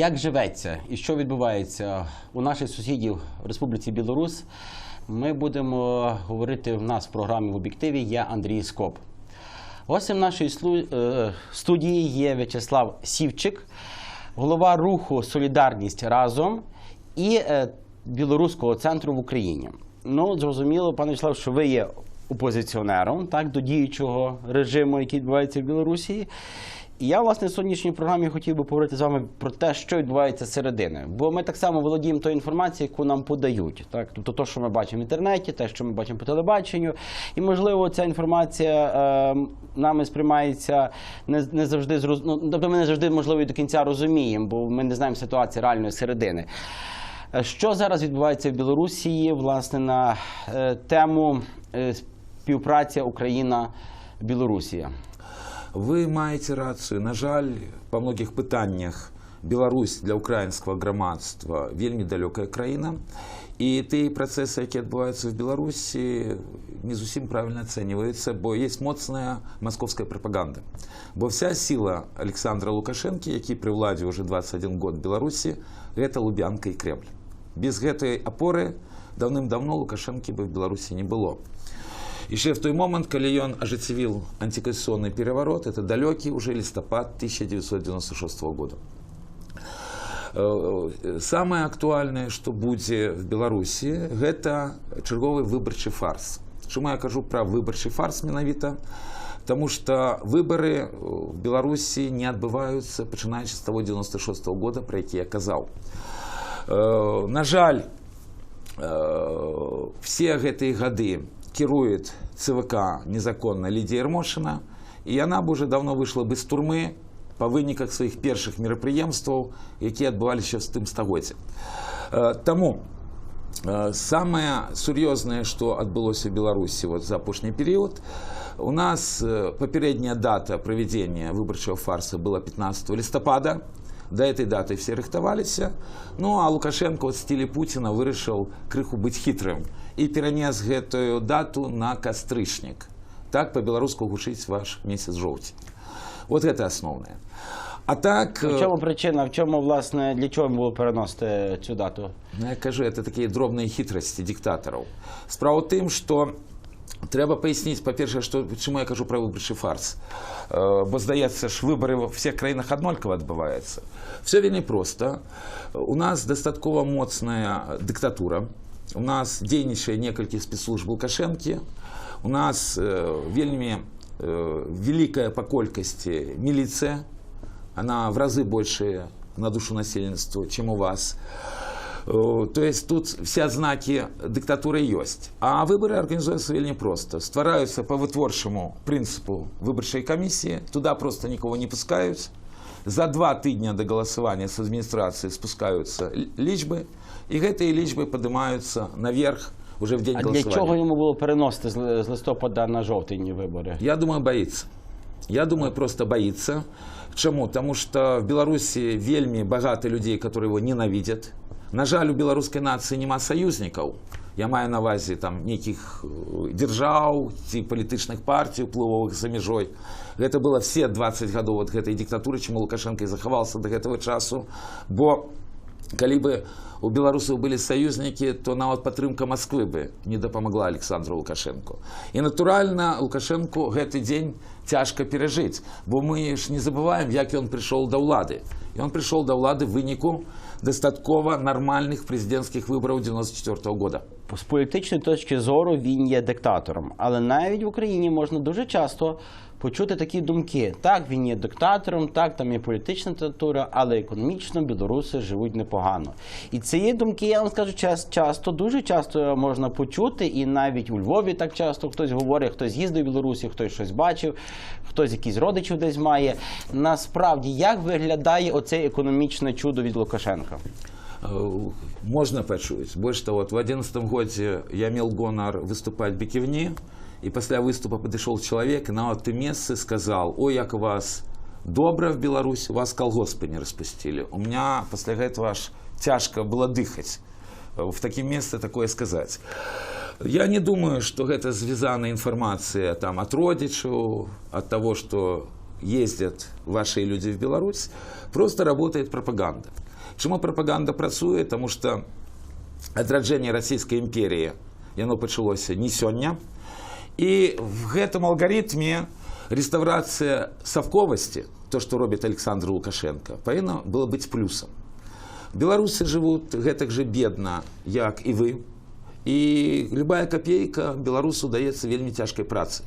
Як живеться і що відбувається у наших сусідів в Республіці Білорусь, ми будемо говорити в нас в програмі в об'єктиві. Я Андрій Скоп. Гостем нашої е, студії є В'ячеслав Сівчик, голова руху Солідарність разом і е, Білоруського центру в Україні. Ну, зрозуміло, пане Вячеслав, що ви є опозиціонером так, до діючого режиму, який відбувається в Білорусі. Я, власне, в сьогоднішній програмі хотів би поговорити з вами про те, що відбувається зсередини. Бо ми так само володіємо тою інформацією, яку нам подають. Так? Тобто, те, що ми бачимо в інтернеті, те, що ми бачимо по телебаченню. І, можливо, ця інформація е, нами сприймається не, не завжди зроз... ну, тобто ми не завжди, можливо, і до кінця розуміємо, бо ми не знаємо ситуації реальної середини. Е, Що зараз відбувається в Білорусі, власне, на е, тему е, співпраця Україна-Білорусія? Ви маєте рацію. На жаль, по многих питаннях Білорусь для українського громадства вельми далека країна. І ті процеси, які відбуваються в Білорусі, не зовсім правильно оцінюються, бо є моцна московська пропаганда. Бо вся сила Олександра Лукашенки, який при владі вже 21 год в Білорусі, це Лубянка і Кремль. Без гэтай опори давним-давно Лукашенки би в Білорусі не було. Еще в той момент, когда он оживил антиконституционный переворот, это далекий уже листопад 1996 года. Э, Самое актуальное, что будет в Беларуси, это черговый выборчий фарс. Чому я кажу про виборчий фарс менавіта? Тому що вибори в Білорусі не відбуваються починаючи з того 96-го года, про який я казав. Е, На жаль, э, все гэтыя гады кірует ЦВК незаконна Лідія Ермошина, і яна б уже давно вышла бы з турмы па выніках сваіх першых мерапрыемстваў, якія адбываліся з тым стагоддзя. Э, Таму э, самае сур'ёзнае, што адбылося ў Беларусі вот за апошні перыяд, у нас э, папярэдняя дата правядзення выбарчага фарса была 15 лістапада, до этой даты все рыхтаваліся ну а лукашенко от стилі путина вырашыў крыху быць хітрым і перанес гэтую дату на кастрычнік так по-беларуску гучыць ваш месяц жоўці вот гэта асноўнае а так В чому причина? В чому, власне, для чого було переносити цю дату? Ну, я кажу, это такие дробные хитрости диктаторов. Справа в тым, что трэба паясніць па-першае што чаму я кажу пра выбарчы фарс Э, бо здаецца ж выбары ва всех краінах аднолькава адбываецца все вельмі проста у нас дастаткова моцная дыктатура у нас дзейнічае некалькі спецслужб лукашэнкі у нас э, вельмі э, великая по колькасці міліцыя она в разы большая на душу насельніцтва чем у вас Э, То есть тут все знаки диктатуры есть. А выборы организуются вельмі просто. Ствараюцца по вытворчаму принципу выборчай комиссии. Туда просто никого не пускают. За два тыдня до голосования с администрации спускаются л- лічбы. И гэтые лічбы поднимаются наверх уже в день А для голосования. чого йому було переносити з ли- з листопада на жовтень вибори? Я думаю, боится. Я думаю, просто боится. Чому? Тому що в Білорусі вельми багато людей, які його ненавидять. На жаль, у білоруської нації нема союзників. Я маю на увазі там неких е, держав ці політичних партій, впливових за межой. Гэта было все 20 гадоў от гэтай дыктатуры, чаму Лукашенко і захаваўся до гэтага часу. Бо калі бы у беларусаў былі саюзнікі, то нават падтрымка Масквы бы не дапамагла Александру Лукашенко. І натуральна Лукашенко гэты дзень цяжка перажыць, бо мы ж не забываем, як ён прыйшоў да ўлады. Ён прыйшоў да ўлады выніку дастаткова нармальных прэзідэнцкіх выбараў 94 -го года. З політичної точки зору він є диктатором, але навіть в Україні можна дуже часто почути такі думки: так, він є диктатором, так, там є політична диктатура, але економічно білоруси живуть непогано. І цієї думки, я вам скажу, час- часто, дуже часто можна почути, і навіть у Львові так часто хтось говорить, хтось їздив в Білорусі, хтось щось бачив, хтось якісь родичів десь має. Насправді, як виглядає оце економічне чудо від Лукашенка? Э, Можна пачуць больш того вот в 11 годзе я меў гонар выступаць біківні і пасля выступа падышоў чалавек і нават ты месцы сказал ой як у вас добра в Беларусь у вас колгоспы не распусцілі у меня пасля гэтага аж цяжка было дыхаць э, в такім месцы такое сказаць я не думаю что гэта звязана інфармацыя там ад родзічаў ад того что ездят ваши люди в Беларусь просто работает пропаганда Чому пропаганда працює? Тому що адраджэнне расійскай імперіі яно пачалося не сёння і в гэтым алгарытме рэстаўрацыя савковасці то што робіць александр лукашенко павінна было быць плюсам беларусы жывуць гэтак же бедна як і вы і любая копейка беларусу даецца вельмі цяжкай працай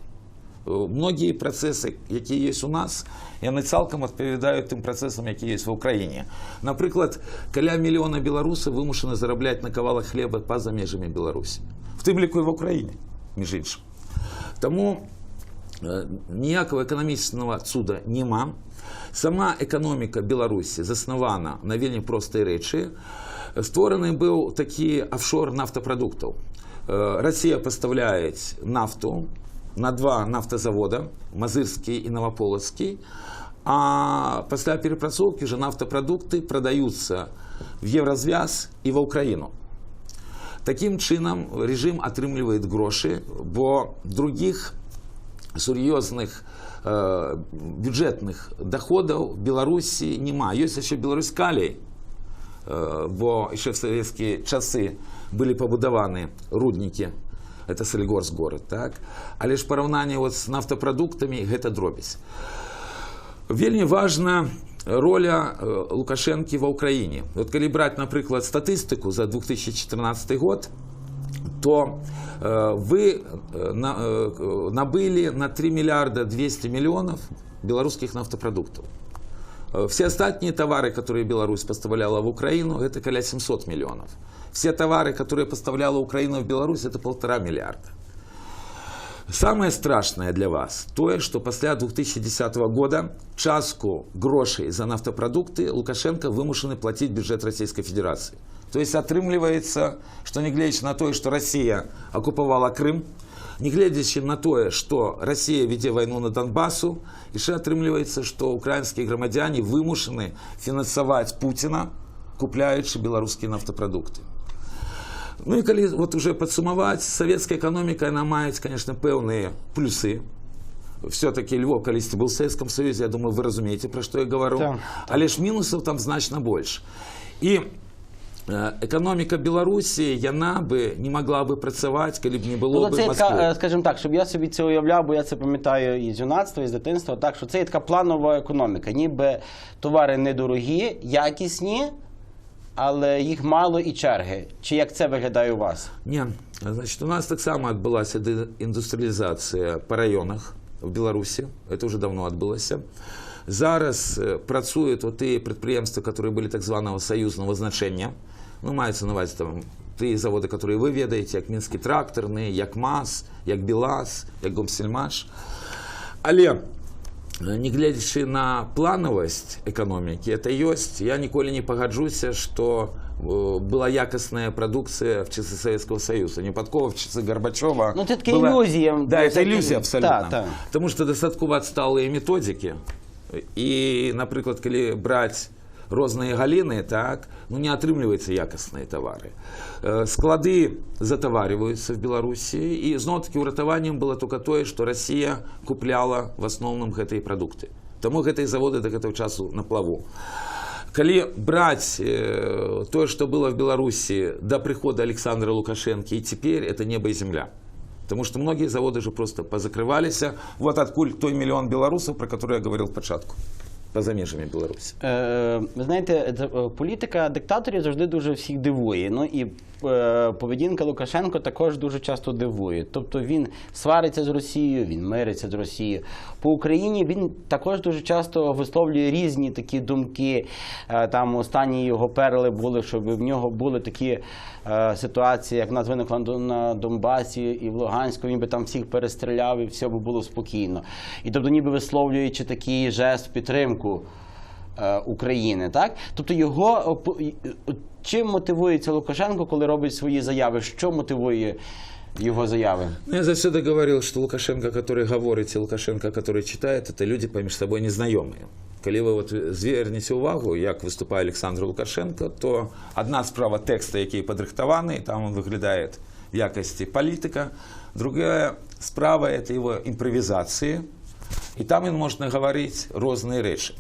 многія працэсы якія ёсць у нас яны цалкам адпавядаюць тым працэсам які ёсць ва ўкраіне напрыклад каля мільёна беларусаў вымушаны зарабляць на кавалах хлеба па-за межамі беларусі в тым ліку і в украіне між іншым таму э, ніякага эканамічнага цуда няма сама эканоміка беларусі заснавана на вельмі простай рэчы створаны быў такі офшор нафтапрадуктаў Э, Расія пастаўляюць нафту на два нафтазавода мазырскі і наваполацкі а пасля перапрацоўкі же нафтапрадукты прадаюцца в еўразвяз і ва ўкраіну такім чынам рэжым атрымлівает грошы бо других сур'ёзных э, бюджэтных доходаў беларусі няма ёсць яшчэ беларусь калей э, бо яшчэ в савецкія часы былі пабудаваны руднікі это солігорск город так але ж параўнанне вот з нафтапрадуктамі гэта дробязь вельмі важна роля э, лукашэнкі ва ўкраіне вот калі браць напрыклад статыстыку за 2014 год то э, вы э, на, э, набылі на 3 миллиарда 200 миллионов беларускіх нафтапрадуктаў Э, все остальные товары, которые Беларусь поставляла в Украину, это каля 700 миллионов. Все товары, которые поставляла Украина в Беларусь, это полтора миллиарда. Самое страшное для вас тое, что после 2010 года частку грошей за нафтопродукты Лукашенко вымушаны платить бюджет Российской Федерации. То есть отрымливается, что не глядя на то, что Россия оккуповала Крым, не глядячи на тое, што Расія вядзе вайну на Донбасу, яшчэ атрымліваецца, што украінскія грамадзяне вымушаны фінансаваць Пуціна, купляючы беларускія нафтапрадукты. Ну і калі вот уже падсумаваць, савецкая эканоміка яна маюць, конечно, пэўныя плюсы. Все-таки Львов калісьці был в Советском Союзе, я думаю, вы разумеете, про что я говорю. Так. Але ж мінусаў там значна больш. І э, економіка Білорусі, яна би не могла би працювати, коли б не було Ну, би це є Москви. така, е, скажімо так, щоб я собі це уявляв, бо я це пам'ятаю із юнацтва, із дитинства, так, що це є така планова економіка. Ніби товари недорогі, якісні, але їх мало і черги. Чи як це виглядає у вас? Не, значит, у нас так само отбылась индустриализация по районах в Беларуси. Это уже давно отбылося. Зараз э, працують оті підприємства, які були так званого союзного значення. Ну, мається на увазі там ті заводи, які ви ведаєте, як Мінський тракторний, як МАЗ, як БелАЗ, як Гомсельмаш. Але не глядячи на плановасць эканомікі это ёсць я ніколі не пагаджуся что э, была якасная прадукцыя в часы Советского Союза непадкова в часы Горбачева Ну, це така была- ілюзія. да это Всякі- ілюзія абсолютно Так, так. потому что дастаткова адсталыя методики і напрыклад калі браць розныя галіны так ну не атрымліваецца якасныя тавары Э, склады затаваріваюцца в беларусі і зноў-таки ўратаваннем было только тое что Россия купляла в асноўным гэтыя прадукты таму гэтыя заводы до гэтага часу на плаву калі браць э, тое что было в беларусі до прыхода александра лукашенко і теперь это небо і земля Потому что многие заводы же просто позакрывалися. Вот откуль той миллион белорусов, про который я говорил в початку. Поза межами Беларуси. Е, ви знаєте, це, е, політика диктаторів завжди дуже всіх дивує. Ну і е, поведінка Лукашенко також дуже часто дивує. Тобто він свариться з Росією, він мириться з Росією. По Україні він також дуже часто висловлює різні такі думки. Е, там останні його перли були, щоб в нього були такі е, ситуації, як в нас виникла на- Донбасі і в Луганську. Він би там всіх перестріляв і все би було спокійно. І тобто, ніби висловлюючи такий жест підтримку е, України, так? Тобто його чим мотивується Лукашенко, коли робить свої заяви? Що мотивує його заяви? Ну, Я завсегда говорил, что Лукашенко, который говорит, и Лукашенко, который читает, это люди поміж собой незнайомые. Коли ви от звернете увагу, як виступає Олександр Лукашенко, то одна справа текста, який падрыхтаваны, там он выглядає в якості політика, другая справа – это его імпровізації, і там він може говорити різні речі.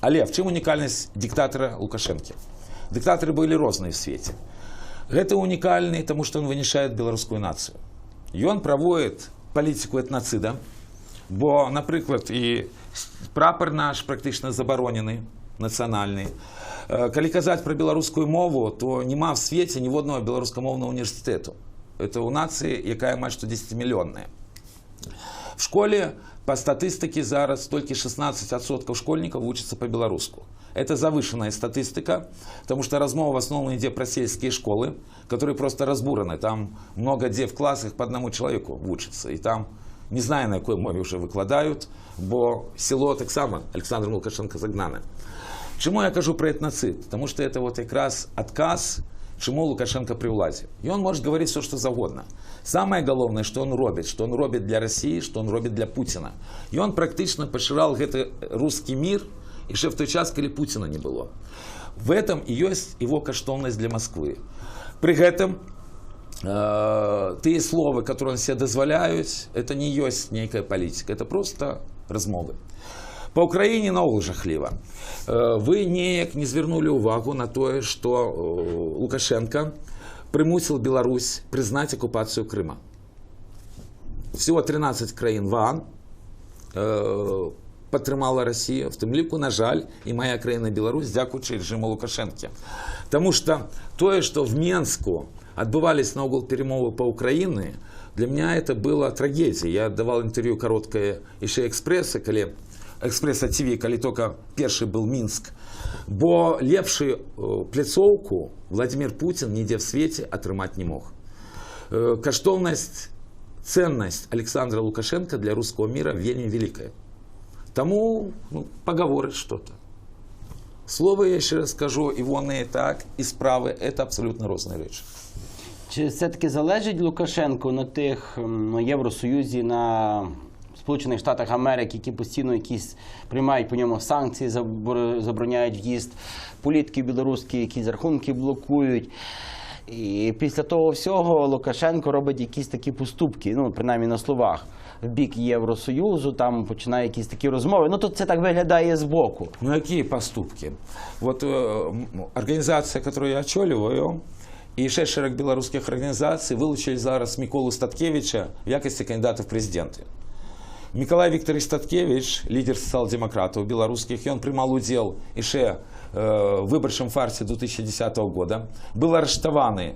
Але в чому унікальність диктатора Лукашенки? Дыктатары были розныя в свеце. Гэта унікальны, таму што ён вынішае беларускую нацыю. Ён праводіць палітыку этнацыда, бо, напрыклад, і прапар наш практычна забаронены нацыянальны. Э, Калі казаць пра беларускую мову, то няма в свеце ніводнага беларускамоўнага універсітэту. Это у нацыі, якая амаль што 10 мільённая. В школе по статистике зараз только 16% школьников учатся по-белоруску. Это завышенная статистика, потому что размова в основном идет про сельские школы, которые просто разбураны. Там много где в классах по одному человеку учатся. И там не знаю, на какой мове уже выкладают, бо село так само Александр Лукашенко загнане. Чому я кажу про етноцид? Тому що це от якраз отказ, чому Лукашенко при владі. І він може говорити все, що завгодно. Самое головное, что он робит, что он робит для России, что он робит для Путина. И он практично поширал этот русский мир, еще в той час, когда Путина не было. В этом и есть его каштовность для Москвы. При этом э, те слова, которые он себе дозволяет, это не есть некая политика, это просто размовы. По Украине наогул жахліва. Э, Вы неяк не звернули увагу на тое, што э, Лукашенко прымусіў Беларусь прызнаць акупацыю Крыма. Всего 13 краін ВАН э, падтрымала Расія, в тым ліку, на жаль, і моя краіна Беларусь, дзякуючы рэжыму Лукашэнкі. Таму што тое, што в Менску адбывались наогул перемовы па Украіны, для меня это было трагедией. Я давал интервью короткое еще экспресса, калі экспресса ТВ, калі только першы был Минск. Бо лепшую э, пляцоўку Владимир Путин нідзе в свеце атрымаць не мог. Э, Каштоўнасць, ценнасць Александра Лукашенко для русского мира вельмі великая. Тому ну, поговорить что-то. Слово я ще раз скажу, і вони так, і справи це абсолютно різні речі. Чи все-таки залежить Лукашенко на тих на Євросоюзі, на Сполучених Штатах Америки, які постійно якісь приймають по ньому санкції, забор- забороняють в'їзд, політики білоруські, якісь рахунки блокують. І після того всього Лукашенко робить якісь такі поступки, ну принаймні на словах, в бік Євросоюзу, там починає якісь такі розмови. Ну тут це так виглядає збоку. Ну, какие поступки? Вот э, м, организация, которую я очолюваю, и шесть шерек белорусских организаций вылучили зараз Миколу Статкевича в якости кандидата в президенты. Миколай Викторович Статкевич, лидер социал-демократов белорусских, и он принимал удел еще э, в выборчем фарсе 2010 года, был арестованы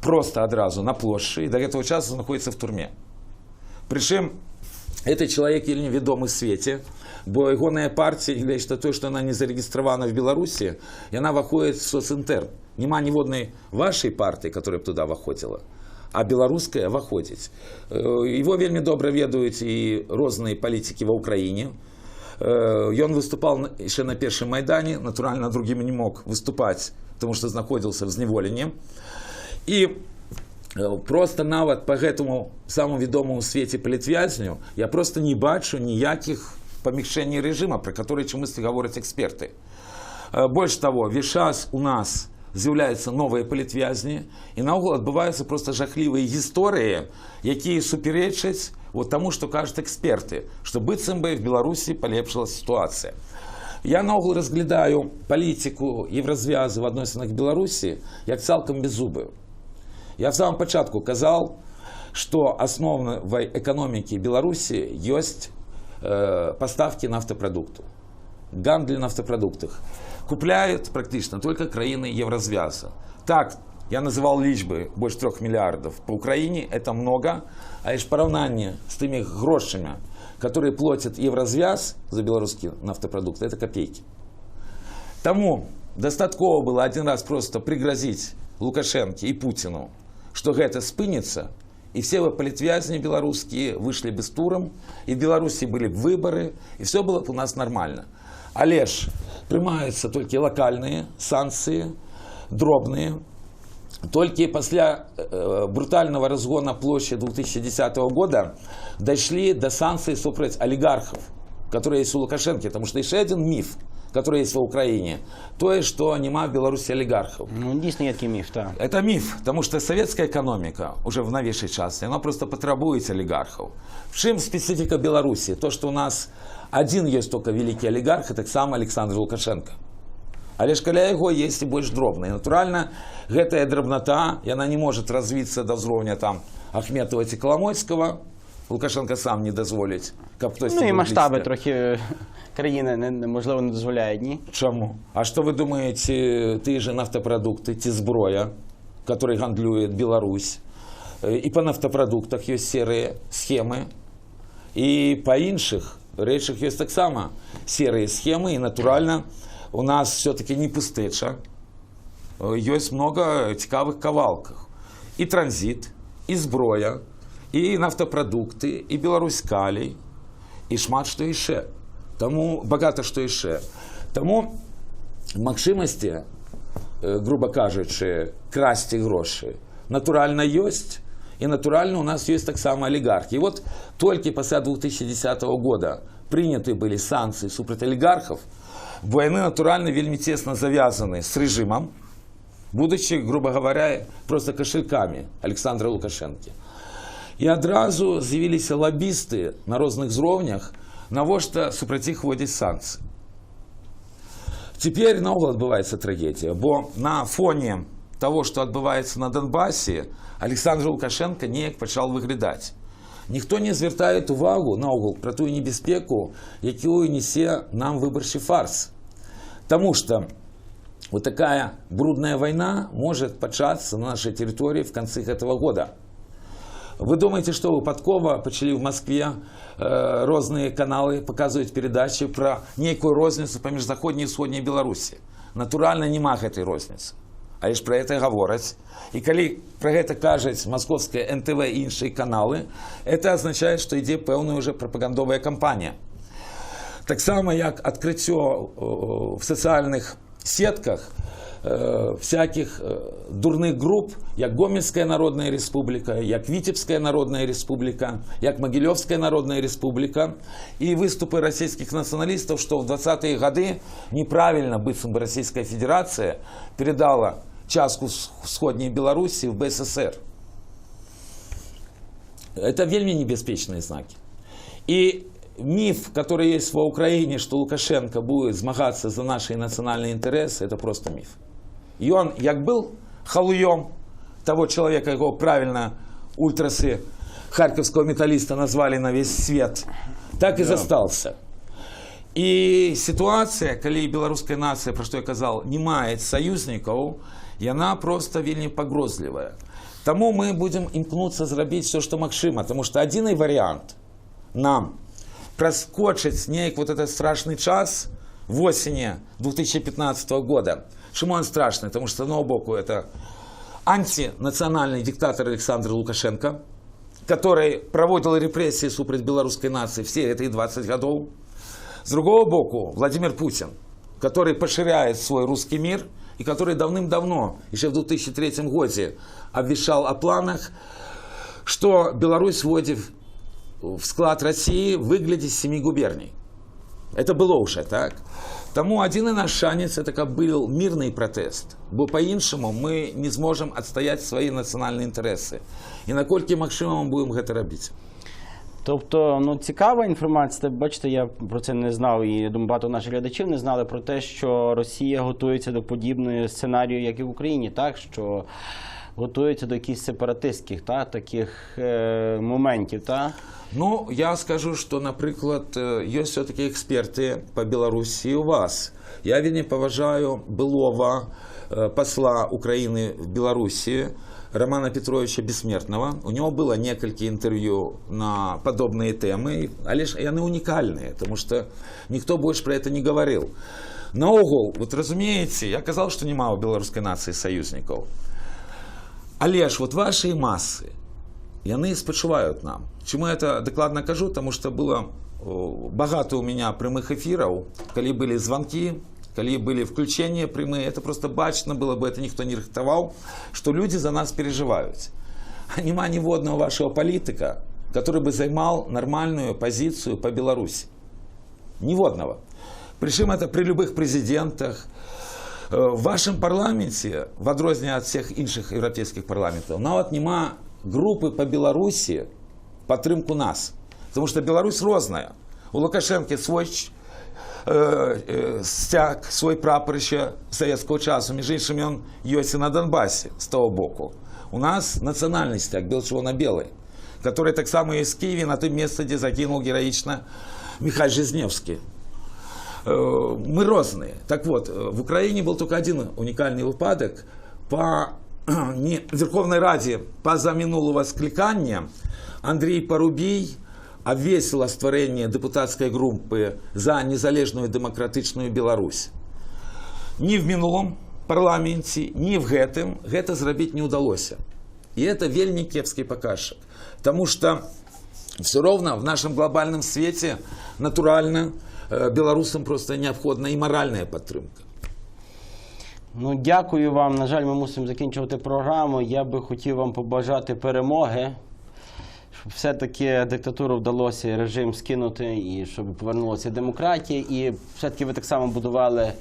просто одразу на площади, и до этого часа находится в турме. Причем это человек вельмі вядомы свеце бо ягоная партія глядзіць тое што яна не зарэгістравана в беларусі яна выходзіць в соцінтэр няма ніводнай вашай партыі которая б туда выходзіла а беларуская выходзіць Э, его вельмі добра ведаюць і розныя палітыкі ва ўкраіне Э, Ён выступал яшчэ на першым майдане натуральна на другім не мог выступаць потому что знаходзіўся в зневоленні і Э, просто нават по гэтаму самому вядомому свеце палітвязню я просто не бачу ніякіх памягчэнний рэжыма про которые чамусьці гавораць эксперты Э, больш того весь час у нас з'яўляюцца новыя палітвязні і наогул адбываюцца просто жахлівыя гісторыі якія супярэчаць вот таму што кажуць эксперты што быццам бы в беларусі палепшыла сітуацыя я наогул разглядаю палітыку еўразвязу в адносінах беларусі як цалкам беззубую я в самом початку казал, что основой экономики Беларуси есть э, поставки нафтопродуктов. Гандли нафтопродуктах. Купляют практично только краины Еврозвяза. Так, я называл лічбы больше трех миллиардов. По Украине это много, а лишь поравнание с теми грошами, которые платят Еврозвяз за белорусские нафтопродукты, это копейки. Тому дастаткова было один раз просто пригрозить Лукашенке и Путину, что гэта спынется, и все вы палітвязні беларускія вышлі бы з турам, і в Беларусі былі б выбары, і все было б у нас нормально. Але ж прымаюцца толькі лакальныя санкцыі, дробныя, Только после э, брутального разгона площади 2010 года дошли до санкций супраць олигархов, которые есть у Лукашенко. Потому что еще один миф, который есть в Украине, то есть, что нема в Беларуси олигархов. Ну дійсно є такий міф, так. Это миф, потому что советская экономика уже в новейшей части, она просто потребует олигархов. В чем специфика Беларуси? То, что у нас один есть только великий олигарх, это сам Александр Лукашенко. Але ж каля яго есть і больш дробныя натуральна гэтая драбната яна не может развіцца да ўзроўня там ахметова ці каламойскага лукашенко сам не дазволіць каб хтось Ну і масштаби трохи країни не, не- можливо не дозволяють, ні? Чаму? А што вы думаеце тыя же нафтапрадукты ці зброя, которой гандлюет Беларусь? Э, І па нафтапрадуктах ёсць серыя схемы і па іншых рэчах ёсць таксама серыя схемы і натуральна у нас все-таки не пустэча Э, ёсць много цікавых кавалках і транзит і зброя і нафтапрадукты і Беларусь калій і шмат што яшчэ таму багата што яшчэ таму магчымасці э, грубо кажучы красці грошы натуральна ёсць і натуральна у нас ёсць таксама алігархі І вот толькі пасля 2010 года прыняты былі санкцыі супраць алігархаў бо яны натуральна вельмі цесна завязаны с рэжымам будучи грубо говоря просто кошельками александра лукашэнкі і адразу з'явіліся лабісты на розных зроўнях навошта супраць іх вводзіць санкцыі Теперь наогул адбываецца трагедія, бо на фоне того, што адбываецца на Донбасе, Александр Лукашенко неяк пачал выглядаць. Ніхто не звяртае увагу наогул пра тую небяспеку, якую несе нам выбарчы фарс. Таму што вот такая брудная война может пачацца на нашей территории в конце этого года. Вы думаете, что выпадкова пачалі в Москве э, розныя каналы паказваюць перадачы пра нейкую розніцу паміж заходняй і ўсходняй Беларусі. Натуральна няма гэтай розніцы. Але ж пра гэта гавораць. І калі пра гэта кажуць маскоўская НТВ і іншыя каналы, это азначае, што ідзе пэўная уже прапагандовая кампанія. Таксама як адкрыццё э, в сацыяльных сетках э, всяких э, дурных груп, як Гомельская народная республика, як Витебская народная республика, як Могилевская народная республика и выступы российских националистов, что в 20-е годы неправильно, быцем бы Российская Федерация передала частку Сходней Беларуси в БССР. Это вельми небеспечные знаки. И миф, который есть в Украине, что Лукашенко будет змагаться за наши национальные интересы, это просто миф. И он, як был халуем того человека, его правильно ультрасы харьковского металлиста назвали на весь свет, так и застался. І сітуацыя калі беларуская нацыя пра што я казал не мае саюзнікаў яна просто вельмі пагрозлівая Таму мы будзем імкнуцца зрабіць все што магчыма тому что адзіны варыянт нам праскочыць неяк вот этот страшны час восені 2015 года чему он страшный потому что с одного боку это антинацыянальный диктатор александр лукашенко который проводил репрессии супраць беларускай нации все эти 20 гадоў с другого боку, Владимир Путин, который поширяет свой русский мир и который давным-давно, еще в 2003 году, обвешал о планах, что Беларусь вводит в склад России выглядит семи губерний. Это было уже так. Тому один наш шанец это как был мирный протест. Бо по-іншаму мы не зможем отстоять свои национальные интересы. И наколькі магчыма мы будем гэта рабіць. Тобто, ну цікава інформація. Бачите, я про це не знав, і я думаю, багато наших глядачів не знали про те, що Росія готується до подібної сценарію, як і в Україні, так що готується до якихось сепаратистських та, таких е, моментів. Та? Ну, я скажу, что, например, есть все-таки эксперты по Беларуси у вас. Я вельмі поважаю былого э, посла Украины в Беларуси Романа Петровича Бессмертного. У него было несколько интервью на подобные темы, але ж яны уникальные, потому что никто больше про это не говорил. Наогул, вот разумеете, я казал, что нема у белорусской нации союзников. Але ж вот ваши массы, яны спачуваюць нам чаму я это дакладна кажу тому что было о, багато у меня прямых эфираў калі былі звонки калі былі включения прямые это просто бачно было бы это ніхто не рыхтаваў что люди за нас переживаюць а няма ніводного вашего палітыка который бы займал нормальную позицию по беларуси ніводного причым это при любых президентах Э, в вашем парламенте в адрозненне ад всех іншых еўрапейскіх парламентаў нават няма групы по беларусі падтрымку нас потому что беларусь розная у лукашэнкі свой ч- е, стяг, свой прапор ще совєтського часу. Між іншим, він є і на Донбасі з того боку. У нас національний стяг, біло-червоно-білий, который так само є в Києві, на том месте, де загинув героїчно Михайло Жизневський. Э, мы разные. Так вот, э, в Украине был только один уникальный выпадок. По не, Верховной Раді позаминулого скликання Андрій Парубій обвесила створення депутатської групи за незалежну і демократичну Білорусь. Ні в минулому парламенті, ні в гэтым гэта зрабіць не ўдалося. І это вельмі кепскі паказчык. Таму што все роўна в нашем глобальном свеце натуральна э, беларусам просто неабходна і маральная падтрымка. Ну, дякую вам. На жаль, ми мусимо закінчувати програму. Я би хотів вам побажати перемоги, щоб все-таки диктатуру вдалося і режим скинути, і щоб повернулася демократія, і все-таки ви так само будували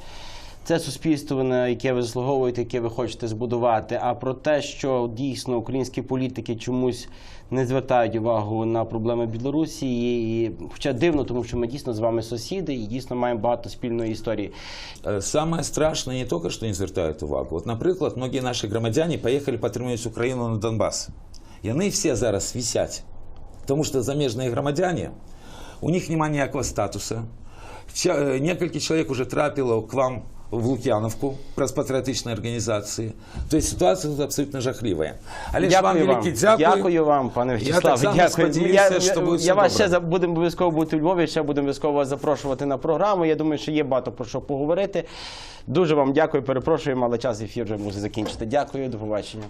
це суспільство, на яке ви заслуговуєте, яке ви хочете збудувати. А про те, що дійсно українські політики чомусь не звертають увагу на проблеми Білорусі, і, хоча дивно, тому що ми дійсно з вами сусіди і дійсно маємо багато спільної історії. Э, Самое страшное не только, что не звертают увагу. Вот, наприклад, многие наши громадяне поехали падтрымліваць Украину на Донбасс. Яны все зараз висять. Потому что замежные громадяне, у них нема ніякого статуса. Ча- э, Некалькі чалавек уже трапіло к вам в Лукьяновку праз патрыятычнай арганізацыі. То есть ситуация тут абсолютно жахлівая. Але ж вам Дякую вам. вялікі дзякуй. Дякую вам, пане Я Вячеславе. так само Дякую. сподіваюся, я, що я, буде все я вас добре. ще за- будемо обов'язково бути у Львові, ще будемо обов'язково вас запрошувати на програму. Я думаю, що є багато про що поговорити. Дуже вам дякую, перепрошуємо, але час ефір вже мусить закінчити. Дякую, до побачення.